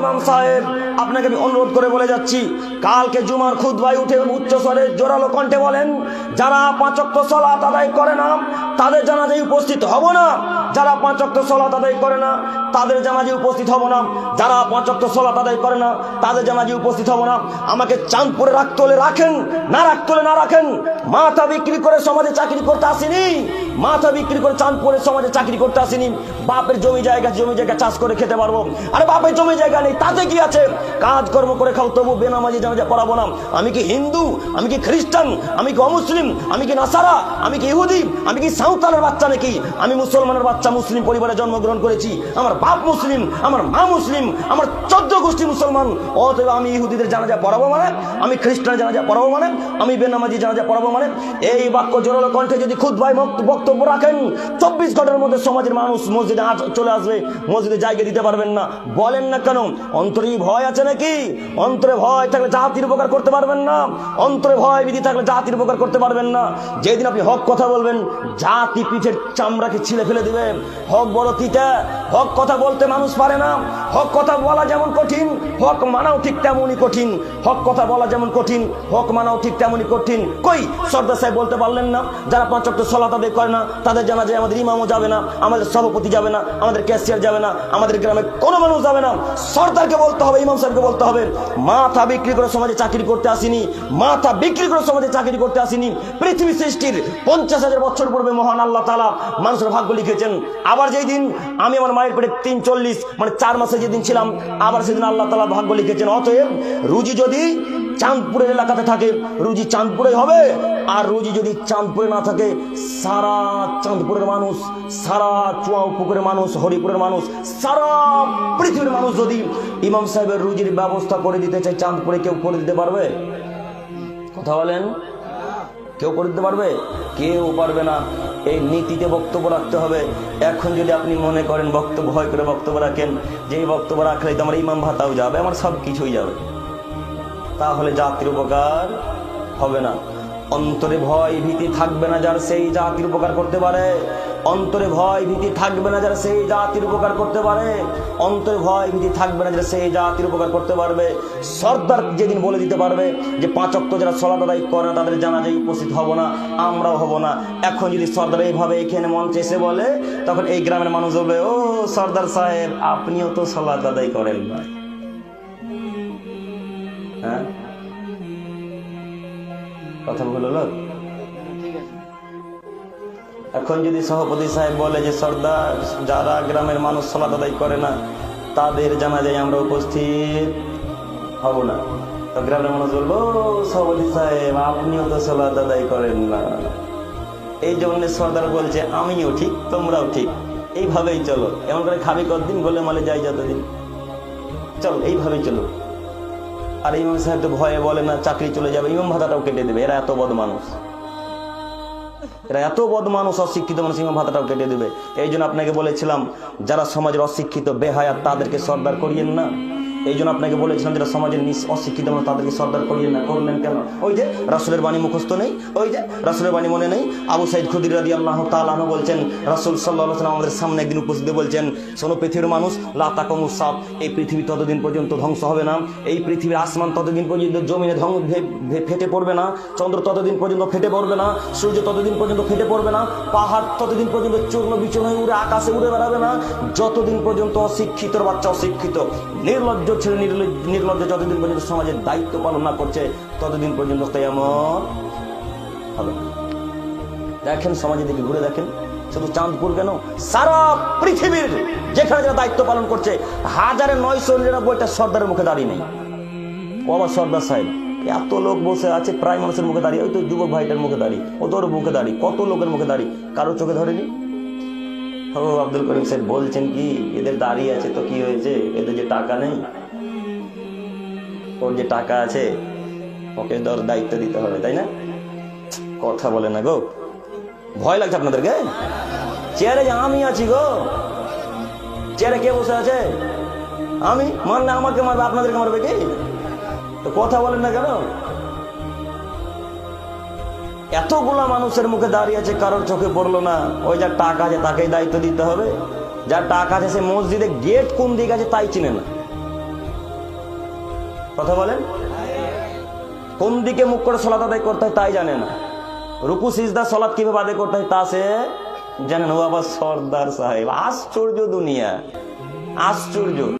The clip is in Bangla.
ইমাম সাহেব, আপনাকে আমি অনুরোধ করে বলে যাচ্ছি, কালকে জুমার খুদবাই উঠে উচ্চ স্বরে জোরালো কণ্ঠে বলেন, যারা পাঁচক্য সলাত আদায় করে না, তাদের জানাজায় উপস্থিত হব না। যারা পাঁচক্ত সলাত আদায় করে না, তাদের জানাজে উপস্থিত হব না। যারা পাঁচক্ত সলাত আদায় করে না, তাদের জানাজে উপস্থিত হব না। আমাকে চাঁদপুরে রাখতে হলে রাখেন, না রাখতে হলে না রাখেন। মাথা বিক্রি করে সমাজে চাকরি করতে আসেনি। মাথা বিক্রি করে চাঁদপুরে সমাজে চাকরি করতে আসেনি। বাপের জমি জায়গা জমি জায়গা চাষ করে খেতে পারব। আরে বাপের জমি জায়গা নেই, তাতে কি আছে? কাজ কর্ম করে খাও, তবু বেনামাজি জানাজা পড়াবো না। আমি কি হিন্দু? আমি কি খ্রিস্টান? আমি কি অমুসলিম? আমি কি নাসারা? আমি কি ইহুদি? আমি কি সাঁওতালের বাচ্চা নাকি? আমি মুসলমানের বাচ্চা মুসলিম পরিবারে জন্মগ্রহণ করেছি, আমার বাপ মুসলিম, আমার মা মুসলিম, আমার চোদ্দ গোষ্ঠী মুসলমান। অতএব আমি ইহুদিদের জানাজা পড়াবো মানে আমি খ্রিস্টান জানাজা পড়াবো মানে আমি বেনামাজি জানাজা পড়াবো মানে। এই বাক্য জোরালো কণ্ঠে যদি খুদ ভাই বক্তব্য রাখেন, চব্বিশ ঘণ্টার মধ্যে সমাজের মানুষ মসজিদে চলে আসবে, মসজিদে জায়গা দিতে পারবেন না। বলেন না কেন, অন্তরে ভয় আছে নাকি? অন্তরে ভয় থাকলে জাতির উপকার করতে পারবেন না। অন্তরে ভয় বিধি থাকলে জাতির উপকার করতে পারবেন না। যেদিন আপনি হক কথা বলবেন, জাতি পিঠের চামড়াকে ছিলে ফেলে দিবে। হক বড় তিতা হক কথা বলতে মানুষ পারে না। হক কথা বলা যেমন কঠিন, হক মানাও ঠিক তেমনই কঠিন। হক কথা বলা যেমন কঠিন, হক মানাও ঠিক তেমনই কঠিন। কই? সর্দার সাহেব বলতে পারলেন না, যারা পাঁচ অক্ট সলাত আদায় করে না, তাদের জানা যায় আমাদের ইমামও যাবে না, আমাদের সভাপতি যাবে না, আমাদের ক্যাশিয়ার যাবে না, আমাদের গ্রামে কোনো মানুষ যাবে না। সর্দারকে বলতে হবে, ইমাম সাহেবকে বলতে হবে, মাথা বিক্রি করে সমাজে চাকরি করতে আসিনি, মাথা বিক্রি করে সমাজে চাকরি করতে আসিনি। পৃথিবী সৃষ্টির পঞ্চাশ হাজার বছর পূর্বে মহান আল্লাহ তালা মানুষের ভাগ্য লিখেছেন। আবার যেই দিন আমি আমার মায়ের পেটে তিন চল্লিশ মানে চার মাসে যেদিন ছিলাম, আবার সেদিন আল্লাহ তালা ভাগ্য লিখেছেন। অতএব রুজি যদি চাঁদপুরের এলাকাতে থাকে, রুজি চাঁদপুরে হবে। আর রুজি যদি চাঁদপুরে না থাকে, সারা চাঁদপুরের মানুষ, সারা চুয়া পুকুরের মানুষ, হরিপুরের মানুষ, সারা পৃথিবীর মানুষ যদি ইমাম সাহেবের রুজির ব্যবস্থা করে দিতে চায়, চাঁদপুরে কেউ করে দিতে পারবে? কথা বলেন? কেউ করে দিতে পারবে? কেউ পারবে না। এই নীতিতে বক্তব্য রাখতে হবে। এখন যদি আপনি মনে করেন বক্তব্য, ভয় করে বক্তব্য রাখেন, যে বক্তব্য রাখলে তো আমার ইমাম ভাতাও যাবে, আমার সব কিছুই যাবে। তাহলে জাতির উপকার হবে না। অন্তরে ভয় ভীতি থাকবে না যার সেই জাতির উপকার করতে পারে। অন্তরে ভয় ভীতি থাকবে না যারা সেই জাতির উপকার করতে পারে। অন্তরে ভয় ভীতি থাকবে না যারা সেই জাতির উপকার করতে পারবে। সর্দার যেদিন বলে দিতে পারবে যে পাঁচ অক্ট যারা সলাত আদায় করে না, তাদের জানা যায় উপস্থিত হব না, আমরাও হব না। এখন যদি সর্দার এইভাবে এখানে মঞ্চে এসে বলে, তখন এই গ্রামের মানুষ বলবে, ও সর্দার সাহেব, আপনিও তো সলাত আদায় করেন না। হ্যাঁ? কথা বলল লোক এখন যদি সভাপতি সাহেব বলে যে সর্দার যারা গ্রামের মানুষ সলাত আদায় করে না তাদের জানা যায় আমরা উপস্থিত হব না। তো গ্রামের মানুষ বলব "ও, সভাপতি সাহেব আপনিও তো সলাত আদায় করেন না। এই জন্য সর্দার বলছে আমিও ঠিক তোমরাও ঠিক। এইভাবেই চলো। এমন করে খাবি কতদিন? বলে মালে যাই যতদিন। চলো এইভাবেই চলো। আর ইমাম সাহেব তো ভয়ে বলে না চাকরি চলে যাবে। ইমাম ভাতাটাও কেটে দেবে এরা এত বদ মানুষ এরা এত বদ মানুষ অশিক্ষিত মানুষ ইমাম ভাতাটাও কেটে দেবে। এই জন্য আপনাকে বলেছিলাম, যারা সমাজের অশিক্ষিত বেহায়াত তাদেরকে সর্দার করিয়েন না। এই জন্য আপনাকে বলেছিলাম যারা সমাজের নিস- অশিক্ষিত মানুষ, তাদেরকে সর্দার করিয়েন না করলেন কেন? ওই যে রাসুলের বাণী মুখস্থ নেই, ওই যে রাসুলের বাণী মনে নেই, আবু সাইদ খুদির রাদি আল্লাহ তালাহ বলছেন, রাসুল সাল্লাহ আমাদের সামনে একদিন উপস্থিত বলছেন, শোনো পৃথিবীর মানুষ লাতাকমু সাপ এই পৃথিবী ততদিন পর্যন্ত ধ্বংস হবে না, এই পৃথিবীর আসমান ততদিন পর্যন্ত জমিনে ধ্বংস ফেটে পড়বে না, চন্দ্র ততদিন পর্যন্ত ফেটে পড়বে না, সূর্য ততদিন পর্যন্ত ফেটে পড়বে না, পাহাড় ততদিন পর্যন্ত চূর্ণ বিচূর্ণ হয়ে উড়ে, আকাশে উড়ে বেড়াবে না, যতদিন পর্যন্ত অশিক্ষিত বাচ্চা অশিক্ষিত, নির্লজ্জ ছেলে নির্লজ্জ যতদিন পর্যন্ত সমাজের দায়িত্ব পালন না করছে, ততদিন পর্যন্ত কেয়ামত হবে দেখেন সমাজের দিকে ঘুরে দেখেন, শুধু চাঁদপুর কেন? সারা পৃথিবীর যেখানে যারা দায়িত্ব পালন করছে, হাজারে নয়শো নিরানব্বইটা সর্দারের মুখে দাঁড়িয়ে নেই। আবার সর্দার সাহেব, এত লোক বসে আছে, প্রায় মানুষের মুখে দাঁড়িয়ে, ওই তো যুবক ভাইটার মুখে দাঁড়িয়ে ও তোর মুখে দাঁড়িয়ে, কত লোকের মুখে দাঁড়িয়ে কারও চোখে ধরেনি? ও আব্দুল করিম সাহেব বলছেন কি, এদের দাঁড়িয়ে আছে তো কি হয়েছে? এদের যে টাকা নেই ওর যে টাকা আছে, ওকে ধর দায়িত্ব দিতে হবে, তাই না? কথা বলে না গো। ভয় লাগছে আপনাদেরকে? চেয়ারে যে আমি আছি গো। চেয়ারে কে বসে আছে? আমি? মারলে আমাকে মারবে, আপনাদেরকে মারবে কি? তো কথা বলেন না কেন? এতগুলা মানুষের মুখে দাঁড়িয়ে আছে, কারোর চোখে পড়ল না। ওই যার টাকা আছে, তাকেই দায়িত্ব দিতে হবে। যার টাকা আছে, সে মসজিদে গেট কোন দিকে আছে, তাই চিনে না। কথা বলেন? কোন দিকে মুখ করে সলাত আদায় করতে হয় তাই জানে না রুকু, সিজদা সলাদ কীভাবে আদায় করতে হয় তা সে জানেন। ও আবার সর্দার সাহেব। আশ্চর্য দুনিয়া। আশ্চর্য।